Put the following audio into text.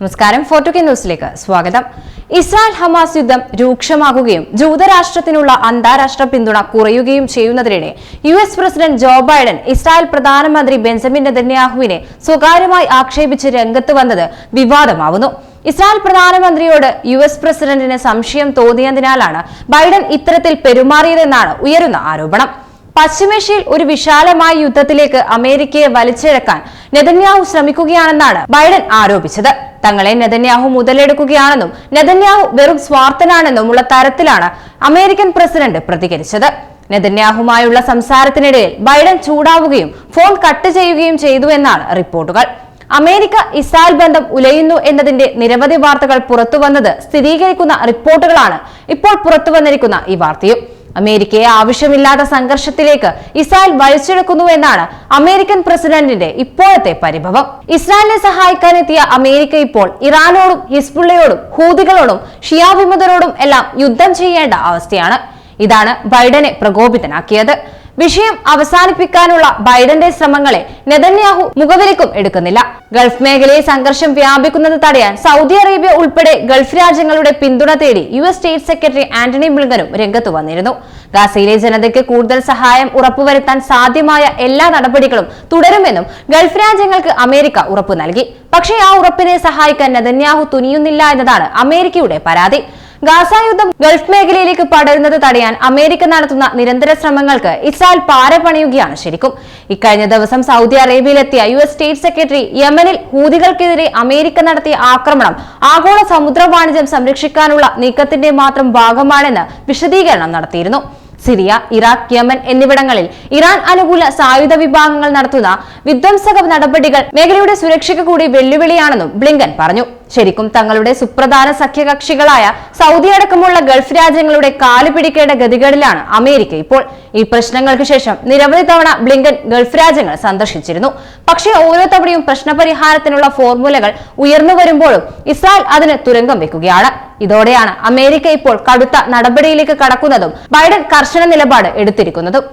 നമസ്കാരം. ഫോർട്ടു കെ ന്യൂസിലേക്ക് സ്വാഗതം. ഇസ്രായേൽ ഹമാസ് യുദ്ധം രൂക്ഷമാകുകയും ജൂതരാഷ്ട്രത്തിനുള്ള അന്താരാഷ്ട്ര പിന്തുണ കുറയുകയും ചെയ്യുന്നതിനിടെ U S president Joe Biden Israel പ്രധാനമന്ത്രി ബെഞ്ചമിൻ നെതന്യാഹുവിനെ സ്വകാര്യമായി ആക്ഷേപിച്ച് രംഗത്ത് വന്നത് വിവാദമാവുന്നു. ഇസ്രായേൽ പ്രധാനമന്ത്രിയോട് യു എസ് പ്രസിഡന്റിന് സംശയം തോന്നിയതിനാലാണ് ബൈഡൻ ഇത്തരത്തിൽ പെരുമാറിയതെന്നാണ് ഉയരുന്ന ആരോപണം. പശ്ചിമേഷ്യയിൽ ഒരു വിശാലമായ യുദ്ധത്തിലേക്ക് അമേരിക്കയെ വലിച്ചിഴക്കാൻ നെതന്യാഹു ശ്രമിക്കുകയാണെന്നാണ് ബൈഡൻ ആരോപിച്ചത്. തങ്ങളെ നെതന്യാഹു മുതലെടുക്കുകയാണെന്നും നെതന്യാഹു വെറും സ്വാർത്ഥനാണെന്നും ഉള്ള തരത്തിലാണ് അമേരിക്കൻ പ്രസിഡന്റ് പ്രതികരിച്ചത്. നെതന്യാഹുമായുള്ള സംസാരത്തിനിടയിൽ ബൈഡൻ ചൂടാവുകയും ഫോൺ കട്ട് ചെയ്യുകയും ചെയ്തു എന്നാണ് റിപ്പോർട്ടുകൾ. അമേരിക്ക ഇസ്രായേൽ ബന്ധം ഉലയുന്നു എന്നതിന്റെ നിരവധി വാർത്തകൾ പുറത്തുവന്നത് സ്ഥിരീകരിക്കുന്ന റിപ്പോർട്ടുകളാണ് ഇപ്പോൾ പുറത്തുവന്നിരിക്കുന്ന ഈ വാർത്തയും. അമേരിക്കയെ ആവശ്യമില്ലാത്ത സംഘർഷത്തിലേക്ക് ഇസ്രായേൽ വലിച്ചെടുക്കുന്നു എന്നാണ് അമേരിക്കൻ പ്രസിഡന്റിന്റെ ഇപ്പോഴത്തെ പരിഭവം. ഇസ്രായേലിനെ സഹായിക്കാനെത്തിയ അമേരിക്ക ഇപ്പോൾ ഇറാനോടും ഹിസ്ബുള്ളയോടും ഹൂതികളോടും ഷിയാ വിമതരോടും എല്ലാം യുദ്ധം ചെയ്യേണ്ട അവസ്ഥയാണ്. ഇതാണ് ബൈഡനെ പ്രകോപിതനാക്കിയത്. വിഷയം അവസാനിപ്പിക്കാനുള്ള ബൈഡന്റെ ശ്രമങ്ങളെ നെതന്യാഹു മുഖവിലക്കും എടുക്കുന്നില്ല. ഗൾഫ് മേഖലയിൽ സംഘർഷം വ്യാപിക്കുന്നത് തടയാൻ സൗദി അറേബ്യ ഉൾപ്പെടെ ഗൾഫ് രാജ്യങ്ങളുടെ പിന്തുണ തേടി U S state secretary Antony ബ്ലിങ്കനും രംഗത്തു വന്നിരുന്നു. ഗാസയിലെ ജനതയ്ക്ക് കൂടുതൽ സഹായം ഉറപ്പുവരുത്താൻ സാധ്യമായ എല്ലാ നടപടികളും തുടരുമെന്നും ഗൾഫ് രാജ്യങ്ങൾക്ക് അമേരിക്ക ഉറപ്പു നൽകി. പക്ഷേ ആ ഉറപ്പിനെ സഹായിക്കാൻ നെതന്യാഹു തുനിയുന്നില്ല എന്നതാണ് അമേരിക്കയുടെ പരാതി. ഗാസ യുദ്ധം ഗൾഫ് മേഖലയിലേക്ക് പടരുന്നത് തടയാൻ അമേരിക്ക നടത്തുന്ന നിരന്തര ശ്രമങ്ങൾക്ക് ഇസ്രായേൽ പാര പണിയുകയാണ് ശരിക്കും. ഇക്കഴിഞ്ഞ ദിവസം സൗദി അറേബ്യയിലെത്തിയ യു എസ് സ്റ്റേറ്റ് സെക്രട്ടറി യമനിൽ ഹൂതികൾക്കെതിരെ അമേരിക്ക നടത്തിയ ആക്രമണം ആഗോള സമുദ്ര വാണിജ്യം സംരക്ഷിക്കാനുള്ള നീക്കത്തിന്റെ മാത്രം ഭാഗമാണെന്ന് വിശദീകരണം നടത്തിയിരുന്നു. സിറിയ ഇറാഖ് യമൻ എന്നിവിടങ്ങളിൽ ഇറാൻ അനുകൂല സായുധ വിഭാഗങ്ങൾ നടത്തുന്ന വിധ്വംസക നടപടികൾ മേഖലയുടെ സുരക്ഷയ്ക്ക് കൂടി വെല്ലുവിളിയാണെന്നും ബ്ലിങ്കൻ പറഞ്ഞു. ശരിക്കും തങ്ങളുടെ സുപ്രധാന സഖ്യകക്ഷികളായ സൗദി അടക്കമുള്ള ഗൾഫ് രാജ്യങ്ങളുടെ കാലുപിടിക്കേണ്ട പിടിക്കേണ്ട ഗതികളിലാണ് അമേരിക്ക. ഇപ്പോൾ ഈ പ്രശ്നങ്ങൾക്ക് ശേഷം നിരവധി തവണ ബ്ലിങ്കൻ ഗൾഫ് രാജ്യങ്ങൾ സന്ദർശിച്ചിരുന്നു. പക്ഷേ ഓരോ തവണയും പ്രശ്നപരിഹാരത്തിനുള്ള ഫോർമുലകൾ ഉയർന്നു വരുമ്പോഴും ഇസ്രായേൽ അതിന് തുരങ്കം വെക്കുകയാണ്. ഇതോടെയാണ് അമേരിക്ക ഇപ്പോൾ കടുത്ത നടപടിയിലേക്ക് കടക്കുന്നതും ബൈഡൻ കർശന നിലപാട് എടുത്തിരിക്കുന്നതും.